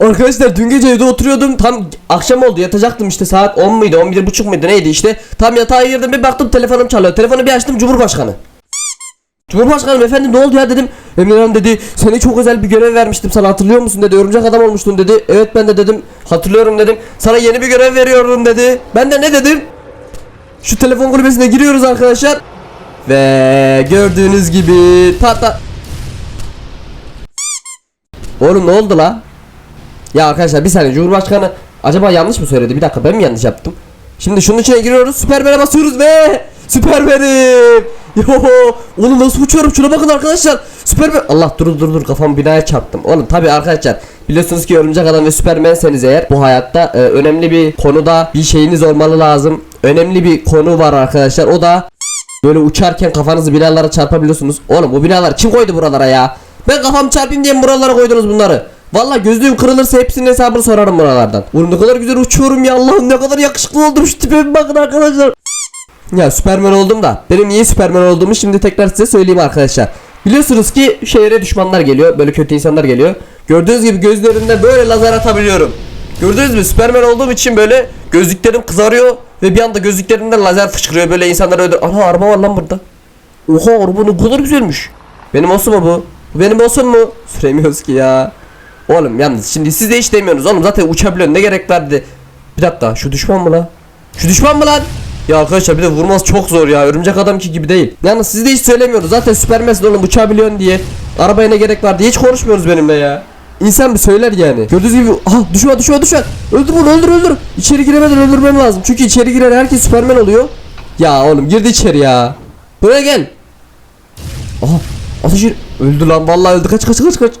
Arkadaşlar dün gece evde oturuyordum. Tam akşam oldu. Yatacaktım işte. Saat 10 muydu 11 buçuk muydu? Neydi işte? Tam yatağa girdim. Bir baktım telefonum çalıyor. Telefonu bir açtım. Cumhurbaşkanı. Cumhurbaşkanım efendim ne oldu ya? dedim. Emirhan dedi seni çok özel bir görev vermiştim. Sana hatırlıyor musun? dedi. Örümcek adam olmuştun dedi. Evet ben de dedim. Hatırlıyorum dedim. Sana yeni bir görev veriyorum dedi. Ben de ne dedim? Şu telefon kulübesine giriyoruz arkadaşlar. Ve gördüğünüz gibi ta Oğlum ne oldu la? Ya arkadaşlar bir saniye Cumhurbaşkanı acaba yanlış mı söyledi? Bir dakika ben mi yanlış yaptım? Şimdi şunun içine giriyoruz. Süpermen'e basıyoruz ve Süpermen'im. Yo oğlum nasıl uçuyorum? Şuna bakın arkadaşlar. Süpermen. Allah dur dur dur kafamı binaya çarptım. Oğlum tabi arkadaşlar biliyorsunuz ki örümcek adam ve Süpermen'seniz eğer bu hayatta e, önemli bir konuda bir şeyiniz olmalı lazım. Önemli bir konu var arkadaşlar. O da Böyle uçarken kafanızı binalara çarpabiliyorsunuz. Oğlum bu binalar kim koydu buralara ya? Ben kafam çarpayım diye buralara koydunuz bunları. Valla gözlüğüm kırılırsa hepsinin hesabını sorarım buralardan. Oğlum ne kadar güzel uçuyorum ya Allah'ım ne kadar yakışıklı oldum şu tipime bir bakın arkadaşlar. Ya Süperman oldum da benim niye Süperman olduğumu şimdi tekrar size söyleyeyim arkadaşlar. Biliyorsunuz ki şehre düşmanlar geliyor böyle kötü insanlar geliyor. Gördüğünüz gibi gözlerimde böyle lazer atabiliyorum. Gördünüz mü Süperman olduğum için böyle gözlüklerim kızarıyor ve bir anda gözlüklerimden lazer fışkırıyor böyle insanlar öldür. Ana araba var lan burada. Oha araba ne kadar güzelmiş. Benim olsun mu? Bu benim olsun mu? Süremiyoruz ki ya. Oğlum yalnız şimdi siz de hiç demiyorsunuz oğlum zaten uçabiliyorsun ne gerek vardı. Bir dakika şu düşman mı lan? Şu düşman mı lan? Ya arkadaşlar bir de vurması çok zor ya örümcek adam ki gibi değil. Yalnız siz de hiç söylemiyoruz zaten süpermesin oğlum uçabiliyorsun diye. Arabaya ne gerek var diye hiç konuşmuyoruz benimle ya. İnsan bir söyler yani. Gördüğünüz gibi aha düşman düşman düşman. Öldür bunu öldür öldür. İçeri giremeden öldürmem lazım. Çünkü içeri giren herkes süpermen oluyor. Ya oğlum girdi içeri ya. Buraya gel. Aha ateş öldü lan vallahi öldü kaç kaç kaç kaç.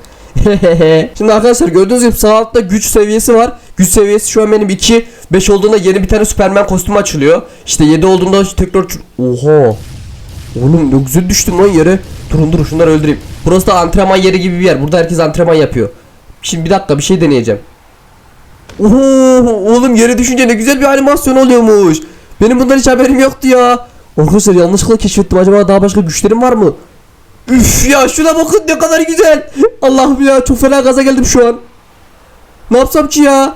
Şimdi arkadaşlar gördüğünüz gibi sağ altta güç seviyesi var. Güç seviyesi şu an benim 2 5 olduğunda yeni bir tane Superman kostümü açılıyor. İşte 7 olduğunda tekrar Oha. Oğlum ne güzel düştüm lan yere. Durun durun şunları öldüreyim. Burası da antrenman yeri gibi bir yer. Burada herkes antrenman yapıyor. Şimdi bir dakika bir şey deneyeceğim. Oho oğlum yere düşünce ne güzel bir animasyon oluyormuş. Benim bundan hiç haberim yoktu ya. Arkadaşlar yanlışlıkla keşfettim. Acaba daha başka güçlerim var mı? Üf ya şuna bakın ne kadar güzel. Allah'ım ya çok fena gaza geldim şu an. Ne yapsam ki ya?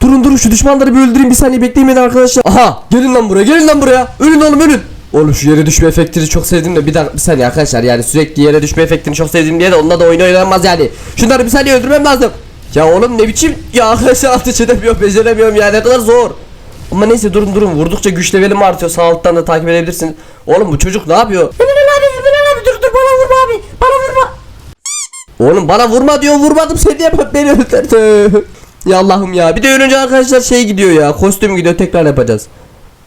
Durun durun şu düşmanları bir öldüreyim bir saniye bekleyin arkadaşlar. Aha gelin lan buraya gelin lan buraya. Ölün oğlum ölün. Oğlum şu yere düşme efektini çok sevdim de bir dakika bir saniye arkadaşlar yani sürekli yere düşme efektini çok sevdim diye de onunla da oyun oynanmaz yani. Şunları bir saniye öldürmem lazım. Ya oğlum ne biçim ya arkadaşlar ateş edemiyorum beceremiyorum ya ne kadar zor. Ama neyse durun durun vurdukça güç levelim artıyor sağ alttan da takip edebilirsiniz. Oğlum bu çocuk ne yapıyor? Emirhan abi, Emirhan abi dur dur bana vurma abi. Bana vurma. Oğlum bana vurma diyor vurmadım seni diye beni öldürdü. ya Allah'ım ya bir de önce arkadaşlar şey gidiyor ya kostüm gidiyor tekrar yapacağız.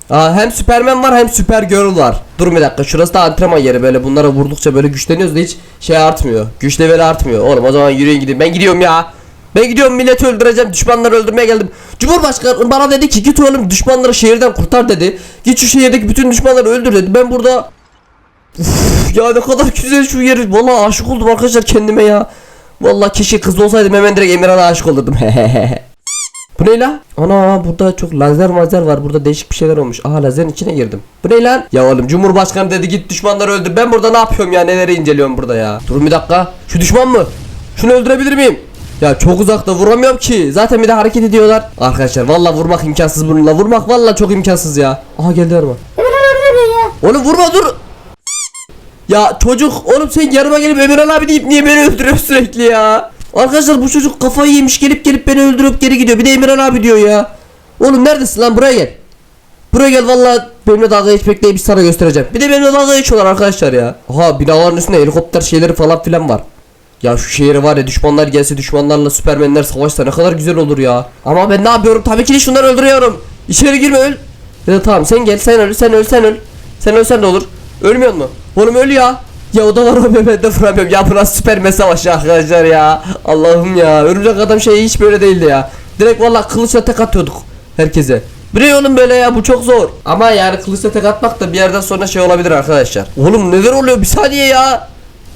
Aa, hem Superman var hem Super Girl var. Dur bir dakika şurası da antrenman yeri böyle bunlara vurdukça böyle güçleniyoruz da hiç şey artmıyor. Güç leveli artmıyor. Oğlum o zaman yürüyün gidin ben gidiyorum ya. Ben gidiyorum milleti öldüreceğim düşmanları öldürmeye geldim. Cumhurbaşkanı bana dedi ki git oğlum düşmanları şehirden kurtar dedi. Git şu şehirdeki bütün düşmanları öldür dedi. Ben burada Uf, ya ne kadar güzel şu yer. Vallahi aşık oldum arkadaşlar kendime ya. Vallahi keşke kız olsaydım hemen direkt Emirhan'a aşık olurdum. Bu ne lan? Ana burada çok lazer mazer var. Burada değişik bir şeyler olmuş. Aha lazerin içine girdim. Bu ne lan? Ya oğlum Cumhurbaşkanı dedi git düşmanları öldür. Ben burada ne yapıyorum ya? Neleri inceliyorum burada ya? Durun bir dakika. Şu düşman mı? Şunu öldürebilir miyim? Ya çok uzakta vuramıyorum ki. Zaten bir de hareket ediyorlar. Arkadaşlar vallahi vurmak imkansız bununla. Vurmak vallahi çok imkansız ya. Aha geldi araba. Emirhan abi nereye ya? Oğlum vurma dur. Ya çocuk oğlum sen yanıma gelip Emirhan abi deyip niye beni öldürüyorsun sürekli ya? Arkadaşlar bu çocuk kafayı yemiş gelip gelip beni öldürüp geri gidiyor. Bir de Emirhan abi diyor ya. Oğlum neredesin lan buraya gel. Buraya gel vallahi benimle dalga geçmek neymiş sana göstereceğim. Bir de benimle dalga geçiyorlar arkadaşlar ya. Aha binaların üstünde helikopter şeyleri falan filan var. Ya şu şehre var ya düşmanlar gelse düşmanlarla süpermenler savaşsa ne kadar güzel olur ya. Ama ben ne yapıyorum? Tabii ki de şunları öldürüyorum. İçeri girme öl. Ya tamam sen gel sen öl sen öl sen öl. Sen ölsen de olur. Ölmüyor mu? Oğlum öl ya. Ya o da var o de vuramıyorum. Ya bu nasıl süpermen savaşı arkadaşlar ya. Allah'ım ya. Örümcek adam şey hiç böyle değildi ya. Direkt valla kılıçla tek atıyorduk herkese. Bu ne oğlum böyle ya bu çok zor. Ama yani kılıçla tek atmak da bir yerden sonra şey olabilir arkadaşlar. Oğlum neler oluyor bir saniye ya.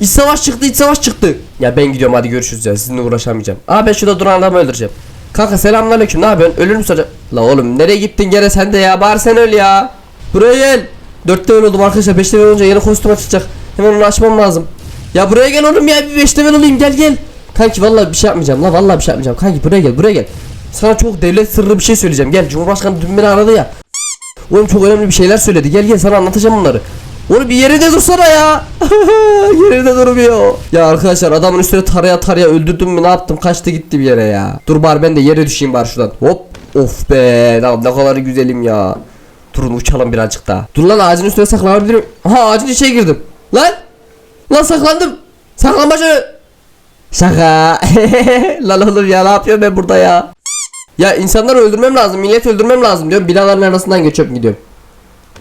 İç savaş çıktı iç savaş çıktı. Ya ben gidiyorum hadi görüşürüz ya sizinle uğraşamayacağım. Aa ben şurada duran adamı öldüreceğim. Kanka selamünaleyküm ne yapıyorsun ölür müsün? La oğlum nereye gittin gene sen de ya bari sen öl ya. Buraya gel. Dörtte öl oldum arkadaşlar beşte öl olunca yeni kostüm açacak. Hemen onu açmam lazım. Ya buraya gel oğlum ya bir beşte öl olayım gel gel. Kanki vallahi bir şey yapmayacağım la vallahi bir şey yapmayacağım. Kanki buraya gel buraya gel. Sana çok devlet sırrı bir şey söyleyeceğim. Gel Cumhurbaşkanı dün beni aradı ya. Oğlum çok önemli bir şeyler söyledi. Gel gel sana anlatacağım bunları. Oğlum bir yerinde dursana ya. yerinde durmuyor. Ya arkadaşlar adamın üstüne taraya taraya öldürdüm mü ne yaptım kaçtı gitti bir yere ya. Dur bari ben de yere düşeyim bari şuradan. Hop. Of be. Lan ne kadar güzelim ya. Durun uçalım birazcık daha. Dur lan ağacın üstüne saklanabilirim. Aha ağacın içine girdim. Lan. Lan saklandım. Saklanmacı. Şaka. lan oğlum ya ne yapıyorum ben burada ya. Ya insanları öldürmem lazım. Millet öldürmem lazım diyorum. Binaların arasından geçiyorum gidiyorum.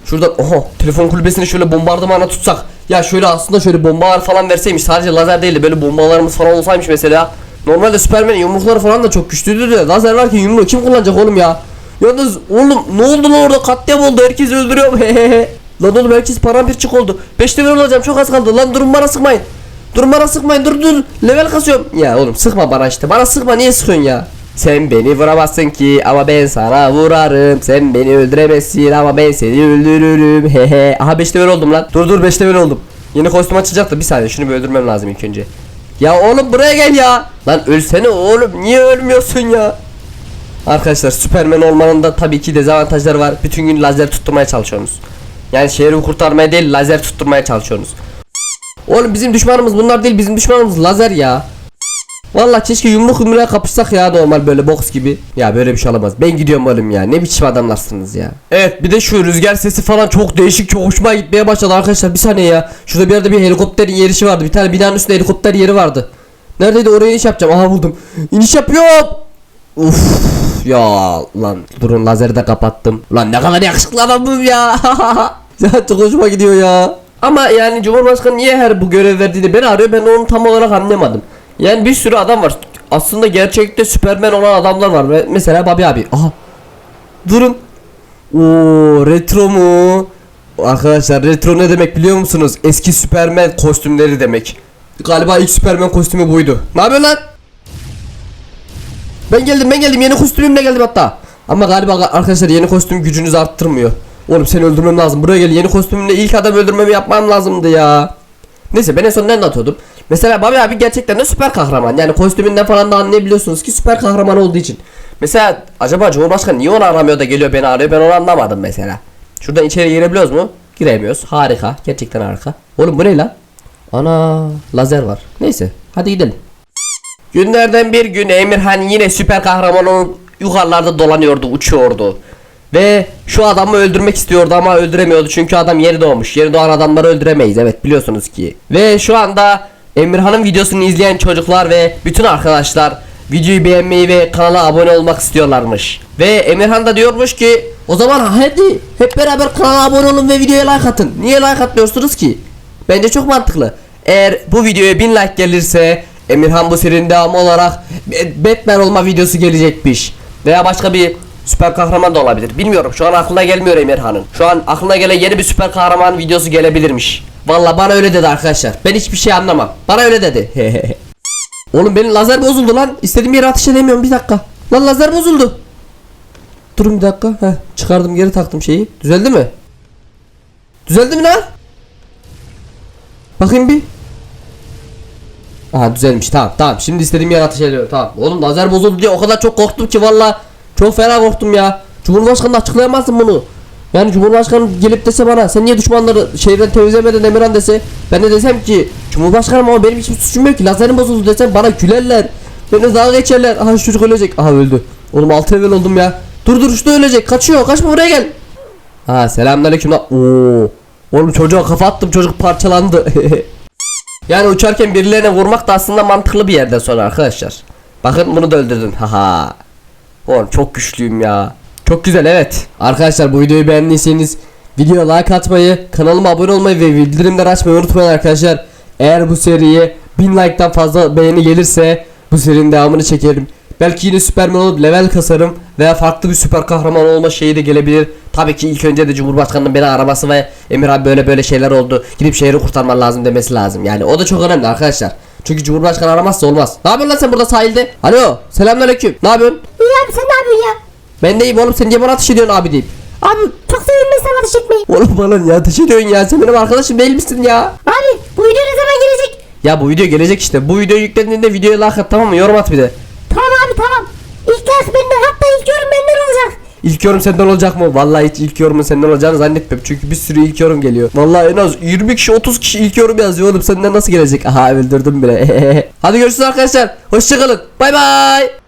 Şuradan oha telefon kulübesini şöyle bombardımana tutsak. Ya şöyle aslında şöyle bombalar falan verseymiş. Sadece lazer değil de böyle bombalarımız falan olsaymış mesela. Normalde Superman yumrukları falan da çok güçlüdür de lazer varken yumruğu kim kullanacak oğlum ya? Yalnız oğlum ne oldu lan orada katliam oldu herkes öldürüyor. Lan oğlum herkes paramparçık oldu. 5 level olacağım çok az kaldı. Lan durun bana sıkmayın. Durun bana sıkmayın dur dur. Level kasıyorum. Ya oğlum sıkma bana işte. Bana sıkma niye sıkıyorsun ya? Sen beni vuramazsın ki ama ben sana vurarım. Sen beni öldüremezsin ama ben seni öldürürüm. Hehe. Aha 5 level oldum lan. Dur dur 5 level oldum. Yeni kostüm açacaktı. Bir saniye şunu bir öldürmem lazım ilk önce. Ya oğlum buraya gel ya. Lan ölsene oğlum. Niye ölmüyorsun ya? Arkadaşlar Superman olmanın da tabii ki dezavantajları var. Bütün gün lazer tutturmaya çalışıyorsunuz. Yani şehri kurtarmaya değil lazer tutturmaya çalışıyorsunuz. Oğlum bizim düşmanımız bunlar değil bizim düşmanımız lazer ya. Vallahi keşke yumruk yumruğa kapışsak ya normal böyle boks gibi. Ya böyle bir şey olamaz. Ben gidiyorum oğlum ya. Ne biçim adamlarsınız ya. Evet bir de şu rüzgar sesi falan çok değişik çok hoşuma gitmeye başladı arkadaşlar. Bir saniye ya. Şurada bir yerde bir helikopterin yerişi vardı. Bir tane binanın üstünde helikopter yeri vardı. Neredeydi oraya iniş yapacağım. Aha buldum. İniş yapıyorum. Uf ya lan durun lazeri de kapattım. Lan ne kadar yakışıklı adamım ya. ya çok hoşuma gidiyor ya. Ama yani Cumhurbaşkanı niye her bu görev verdiğini beni arıyor ben onu tam olarak anlamadım. Yani bir sürü adam var. Aslında gerçekte Superman olan adamlar var. Mesela Babi abi. Aha. Durun. Oo retro mu? Arkadaşlar retro ne demek biliyor musunuz? Eski Superman kostümleri demek. Galiba ilk Superman kostümü buydu. Ne yapıyorsun lan? Ben geldim ben geldim yeni kostümümle geldim hatta. Ama galiba arkadaşlar yeni kostüm gücünüzü arttırmıyor. Oğlum seni öldürmem lazım. Buraya gel yeni kostümümle ilk adam öldürmemi yapmam lazımdı ya. Neyse ben en son ne anlatıyordum? Mesela Bobby abi gerçekten de süper kahraman. Yani kostümünden falan da anlayabiliyorsunuz ki süper kahraman olduğu için. Mesela acaba Cumhurbaşkanı niye onu aramıyor da geliyor beni arıyor ben onu anlamadım mesela. Şuradan içeri girebiliyoruz mu? Giremiyoruz. Harika. Gerçekten harika. Oğlum bu ne lan? Ana lazer var. Neyse hadi gidelim. Günlerden bir gün Emirhan yine süper kahraman olup yukarılarda dolanıyordu, uçuyordu. Ve şu adamı öldürmek istiyordu ama öldüremiyordu çünkü adam yeni doğmuş. Yeni doğan adamları öldüremeyiz evet biliyorsunuz ki. Ve şu anda Emirhan'ın videosunu izleyen çocuklar ve bütün arkadaşlar videoyu beğenmeyi ve kanala abone olmak istiyorlarmış. Ve Emirhan da diyormuş ki o zaman hadi hep beraber kanala abone olun ve videoya like atın. Niye like atmıyorsunuz ki? Bence çok mantıklı. Eğer bu videoya 1000 like gelirse Emirhan bu serinin devamı olarak Ba- Batman olma videosu gelecekmiş. Veya başka bir süper kahraman da olabilir. Bilmiyorum şu an aklına gelmiyor Emirhan'ın. Şu an aklına gelen yeni bir süper kahraman videosu gelebilirmiş. Valla bana öyle dedi arkadaşlar. Ben hiçbir şey anlamam. Bana öyle dedi. Oğlum benim lazer bozuldu lan. İstediğim yere ateş edemiyorum bir dakika. Lan lazer bozuldu. Durun bir dakika. Heh, çıkardım geri taktım şeyi. Düzeldi mi? Düzeldi mi lan? Bakayım bir. Aha düzelmiş. Tamam tamam. Şimdi istediğim yere ateş ediyorum. Tamam. Oğlum lazer bozuldu diye o kadar çok korktum ki valla Çok fena korktum ya. Cumhurbaşkanı açıklayamazsın bunu. Yani Cumhurbaşkanı gelip dese bana sen niye düşmanları şehirden temizlemedin Emirhan? dese Ben de desem ki Cumhurbaşkanım ama benim hiçbir suçum yok ki. Lazerim bozuldu desem bana gülerler Beni dalga geçerler. Aha şu çocuk ölecek. Aha öldü. Oğlum altı level oldum ya. Dur dur da ölecek. Kaçıyor. Kaçma buraya gel. Ha selamünaleyküm lan. Oo. Oğlum çocuğa kafa attım. Çocuk parçalandı Yani uçarken birilerine vurmak da aslında mantıklı bir yerden sonra arkadaşlar. Bakın bunu da öldürdün. Haha. Oğlum çok güçlüyüm ya. Çok güzel evet. Arkadaşlar bu videoyu beğendiyseniz videoya like atmayı, kanalıma abone olmayı ve bildirimleri açmayı unutmayın arkadaşlar. Eğer bu seriye 1000 like'tan fazla beğeni gelirse bu serinin devamını çekerim. Belki yine Superman olup level kasarım veya farklı bir süper kahraman olma şeyi de gelebilir. Tabii ki ilk önce de Cumhurbaşkanının beni araması ve Emir abi böyle böyle şeyler oldu. Gidip şehri kurtarman lazım demesi lazım. Yani o da çok önemli arkadaşlar. Çünkü Cumhurbaşkanı aramazsa olmaz. Ne yapıyorsun lan sen burada sahilde? Alo, selamünaleyküm. Ne yapıyorsun? İyi abi sen ne yapıyorsun ya? Ben deyim oğlum sen niye bana ateş ediyorsun abi deyip. Abi çok sevindim sana ateş etmeyi. Oğlum bana niye ateş ediyorsun ya? Sen benim arkadaşım değil misin ya? Abi bu video ne zaman gelecek? Ya bu video gelecek işte. Bu video yüklendiğinde videoya like at tamam mı? Yorum at bir de. Tamam abi tamam. İlk ders benden hatta ilk yorum benden olacak. İlk yorum senden olacak mı? Vallahi hiç ilk yorumun senden olacağını zannetmiyorum. Çünkü bir sürü ilk yorum geliyor. Vallahi en az 20 kişi 30 kişi ilk yorum yazıyor oğlum. Senden nasıl gelecek? Aha öldürdüm bile. Hadi görüşürüz arkadaşlar. Hoşçakalın. Bay bay.